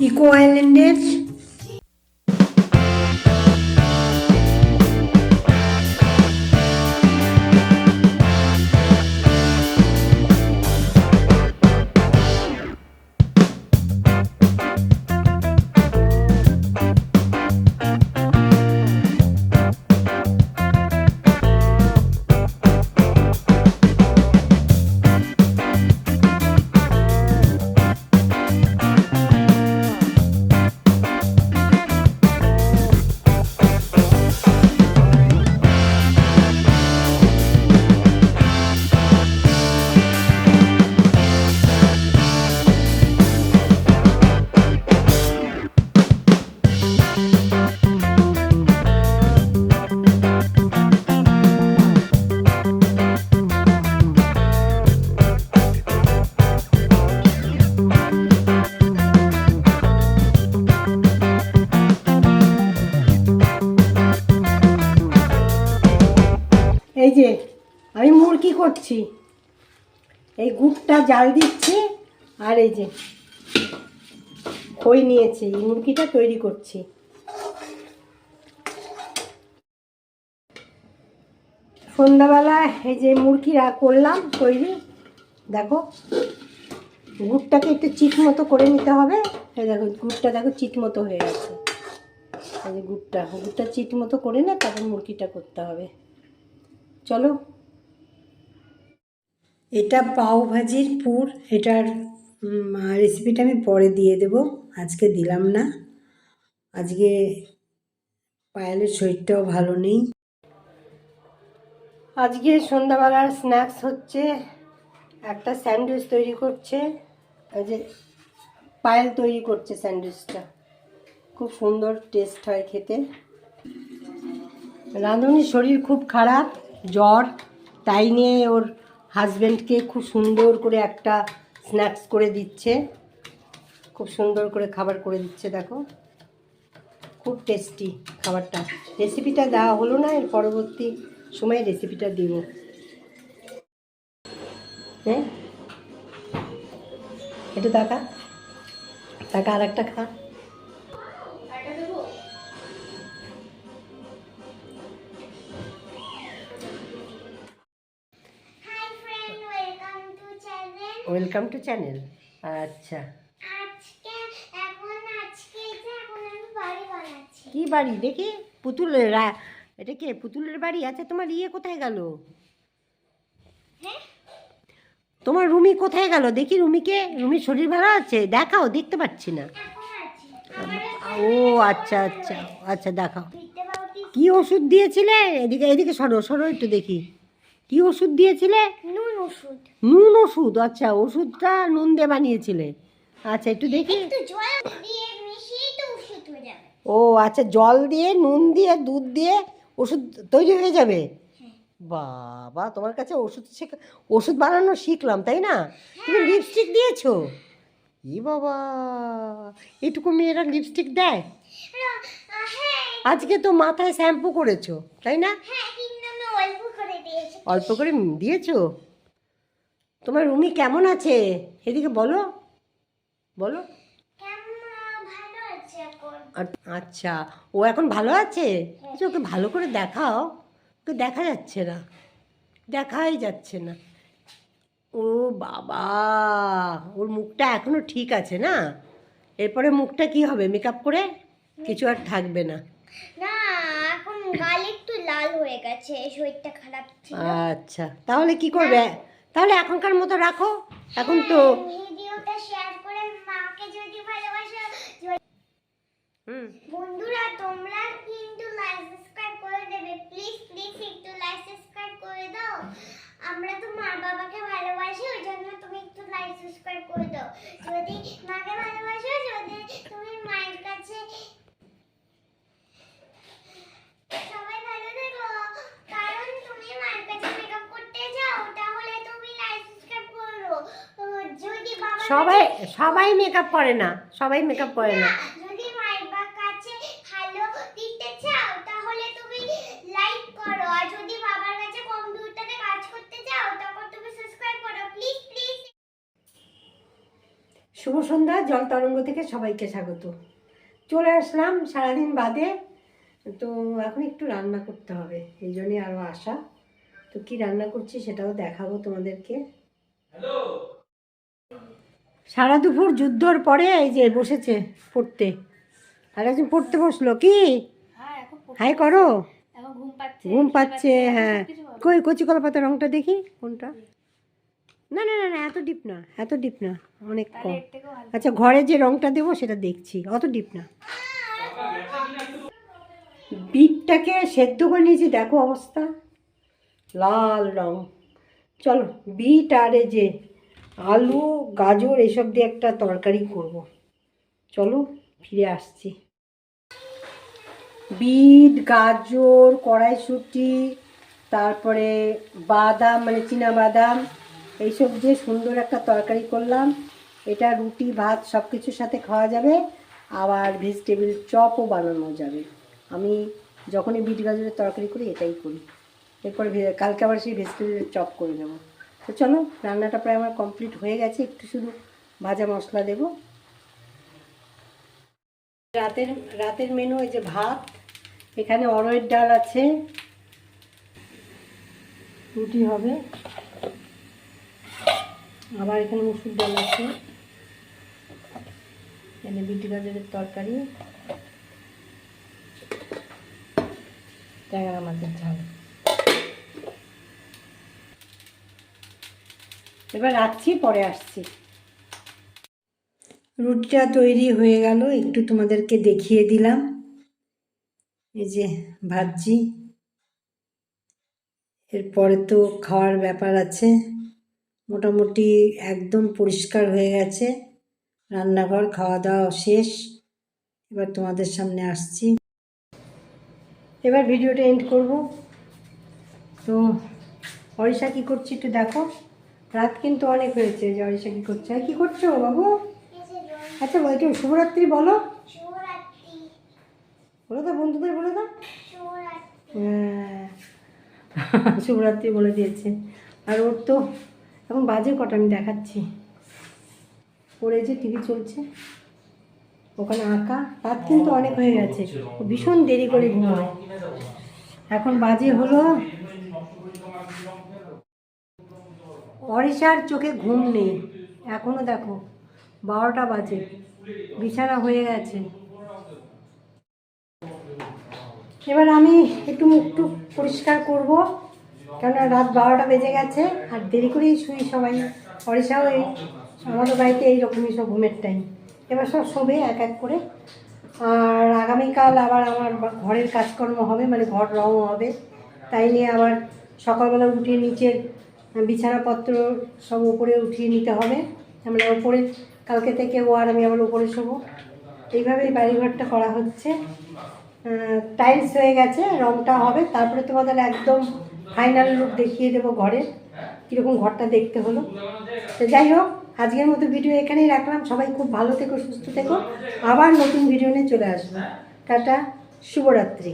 ഇക്കോയലിൻ്റെ যে আমি মুরগি করছি। এই গুড়টা জাল দিচ্ছি আর এই যে খই নিয়েছি, এই মুরগিটা তৈরি করছি। সন্ধ্যাবেলা এই যে মুরগিরা করলাম তৈরি, দেখো। গুড়টাকে একটু চিট মতো করে নিতে হবে। এই দেখো, গুড়টা দেখো চিট মতো হয়ে গেছে। এই যে গুড়টা গুড়টা চিট মতো করে নে, তারপর মুরগিটা করতে হবে। চলো। এটা পাও ভাজির পুর, এটার রেসিপিটা আমি পরে দিয়ে দেব। আজকে দিলাম না। আজকে পায়েলের শরীরটাও ভালো নেই। আজকে সন্ধ্যাবেলার স্ন্যাক্স হচ্ছে, একটা স্যান্ডউইচ তৈরি করছে যে পায়েল তৈরি করছে স্যান্ডউইচটা। খুব সুন্দর টেস্ট হয় খেতে। রাঁধুনির শরীর খুব খারাপ। জ্বর, তাই নিয়ে ওর হাজব্যান্ডকে খুব সুন্দর করে একটা স্ন্যাক্স করে দিচ্ছে। খুব সুন্দর করে খাবার করে দিচ্ছে, দেখো। খুব টেস্টি খাবারটা। রেসিপিটা দেওয়া হলো না, এর পরবর্তী সময়ে রেসিপিটা দিব। হ্যাঁ? এটা টাকা টাকা আর একটা খা। ওয়েলকাম টু চ্যানেল আচ্ছা। আজকে এখন আজকে এখন আমি বাড়ি বানাচ্ছি। কি বাড়ি? দেখি পুতুল এটা কে পুতুলের বাড়ি? আচ্ছা তোমার ইয়ে কোথায় গেল? হ্যাঁ? তোমার রুমি কোথায় গেল? দেখি রুমিকে রুমির শরীর ভালো আছে? দেখাও দেখতে পাচ্ছি না। ও আচ্ছা আচ্ছা আচ্ছা দেখাও। কি ওষুধ দিয়েছিলে? এদিকে এদিকে সরো সরো একটু দেখি। কি ওষুধ দিয়েছিলে? নুন ওষুধ। নুন ওষুধ? আচ্ছা ওষুধটা নুন দিয়ে বানিয়েছিলে। আচ্ছা একটু দেখি। হয়ে ও আচ্ছা জল দিয়ে নুন দিয়ে দুধ দিয়ে ওষুধ তৈরি হয়ে যাবে? বাবা তোমার কাছে ওষুধ শেখা ওষুধ বানানো শিখলাম তাই না? তুমি লিপস্টিক দিয়েছ? ই বাবা এটুকু মেয়েরা লিপস্টিক দেয়? হ্যাঁ। আজকে তো মাথায় শ্যাম্পু করেছ তাই না হ্যাঁ কিন্তু আমি অল্প করে দিয়েছি অল্প করে দিয়েছ? তোমার রুমি কেমন আছে? এদিকে বলো। বলো। আচ্ছা ও এখন ভালো আছে? আচ্ছা, ওকে ভালো করে দেখাও। ওকে দেখা যাচ্ছে না। দেখাই যাচ্ছে না। ও বাবা ওর মুখটা এখনও ঠিক আছে না? এরপরে মুখটা কি হবে? মেকআপ করে? কিছু আর থাকবে না গাল একটু লাল হয়ে গেছে শরীরটা খারাপ ছিল। আচ্ছা তাহলে কি করবে? তাহলে এখনকার মতো রাখো। এখন তো ভিডিওটা শেয়ার করে মাকে যদি ভালোবাসো হুম। বন্ধুরা তোমরা কিন্তু লাইক সাবস্ক্রাইব করে দেবে। প্লিজ প্লিজ একটু লাইক সাবস্ক্রাইব করে দাও। আমরা তো মা বাবাকে ভালোবাসি ওই জন্য তুমি একটু লাইক সাবস্ক্রাইব করে দাও। যদি মাকে ভালোবাসো যদি তুমি মায়ের কাছে সবাই ভালো থেকো কারণ তুমি মায়ের কাছে মেকআপ করতে যাও তাহলে তুমি লাইক সাবস্ক্রাইব করো আহ, যদি বাবা সবাই সবাই মেকআপ করে না সবাই মেকআপ করে না। যদি মায়ের কাছে ভালো দিতে চাও তাহলে তুমি লাইক করো। আর যদি বাবার কাছে কম্পিউটারে কাজ করতে চাও তখন তুমি সাবস্ক্রাইব করো। প্লিজ প্লিজ শুভ সন্ধ্যা জল তরঙ্গ থেকে সবাইকে স্বাগত। চলে আসলাম সারাদিন বাদে। তো এখন একটু রান্না করতে হবে এই জন্যই আরও আসা তো কি রান্না করছি সেটাও দেখাবো তোমাদেরকে। সারা দুপুর যুদ্ধর পরে এই যে বসেছে পড়তে। আর একজন পড়তে বসল। কি? হ্যাঁ হাই করো। ঘুম পাচ্ছে হ্যাঁ। কই কচি কলা পাতা রংটা দেখি কোনটা? না না না না এত ডিপ না এত ডিপ না অনেক কম। আচ্ছা ঘরে যে রংটা দেবো সেটা দেখছি অত ডিপ না। বিটটাকে সেদ্ধ করে নিয়েছি দেখো অবস্থা। লাল রং। চলো বিট আর এই যে আলু, গাজর এসব দিয়ে একটা তরকারি করব। চলো ফিরে আসছি। বিট, গাজর, কড়াইশুঁটি, তারপরে বাদাম মানে চীনা বাদাম এইসব দিয়ে সুন্দর একটা তরকারি করলাম। এটা রুটি, ভাত সব কিছুর সাথে খাওয়া যাবে, আবার ভেজিটেবিল চপও বানানো যাবে। আমি যখনই বিট, গাজরের তরকারি করি, এটাই করি। এরপরে কালকে আবার সেই ভেজিটেবিলের চপ করে নেব। তো চলো, রান্নাটা প্রায় আমার কমপ্লিট হয়ে গেছে। একটু শুধু ভাজা মশলা দেবো। রাতের রাতের মেনু এই যে ভাত, এখানে অরয়ের ডাল আছে। রুটি হবে। আবার এখানে মুসুর ডাল আছে। এখানে বিটি গাজরের তরকারি। ট্যাংরা মাছের ঝাল। এবার রাখছি পরে আসছি। রুটিটা তৈরি হয়ে গেল, একটু তোমাদেরকে দেখিয়ে দিলাম। এই যে ভাজি এরপরে তো খাওয়ার ব্যাপার আছে। মোটামুটি একদম পরিষ্কার হয়ে গেছে। রান্নাঘর খাওয়া দাওয়া শেষ। এবার তোমাদের সামনে আসছি। এবার ভিডিওটা এন্ড করব। তো অরিষা কী করছি একটু দেখো। রাত কিন্তু অনেক হয়েছে যে অরিষা কী করছে? কী করছ বাবু? আচ্ছা বলছি, শুভরাত্রি বলো। বলো তো বন্ধুদের, বলে দাও হ্যাঁ শুভরাত্রি বলে দিয়েছে। আর ওর তো এখন বাজে কটা, আমি দেখাচ্ছি। ওরে যে টিভি চলছে, ওখানে আঁকা। রাত কিন্তু অনেক হয়ে গেছে। ভীষণ দেরি করে ঘুমায়। এখন বাজে হলো অরিষার চোখে ঘুম নেই। এখনও দেখো, বারোটা বাজে। বিছানা হয়ে গেছে। এবার আমি একটু মুখটু পরিষ্কার করব, কেননা রাত বারোটা বেজে গেছে, আর দেরি করেই শুই সবাই। অরিসাও এই, আমাদের বাড়িতে এইরকমই সব ঘুমের টাইম এবার সব শোবে এক এক করে। আর আগামীকাল আবার আমার ঘরের কাজকর্ম হবে মানে ঘর রং হবে। তাই নিয়ে আবার সকালবেলা উঠে নিচের বিছানাপত্র সব উপরে উঠিয়ে নিতে হবে। আমরা উপরে, কালকে থেকে ও আর আমি আবার উপরে শোবো। এইভাবেই বাড়িঘরটা করা হচ্ছে। টাইলস হয়ে গেছে, রংটা হবে। তারপরে তোমাদের একদম ফাইনাল লুক দেখিয়ে দেবো ঘরের কীরকম ঘরটা দেখতে হলো। তো যাই হোক, আজকের মতো ভিডিও এখানেই রাখলাম। সবাই খুব ভালো থেকো, সুস্থ থেকো। আবার নতুন ভিডিও নিয়ে চলে আসব। টাটা, শুভরাত্রি।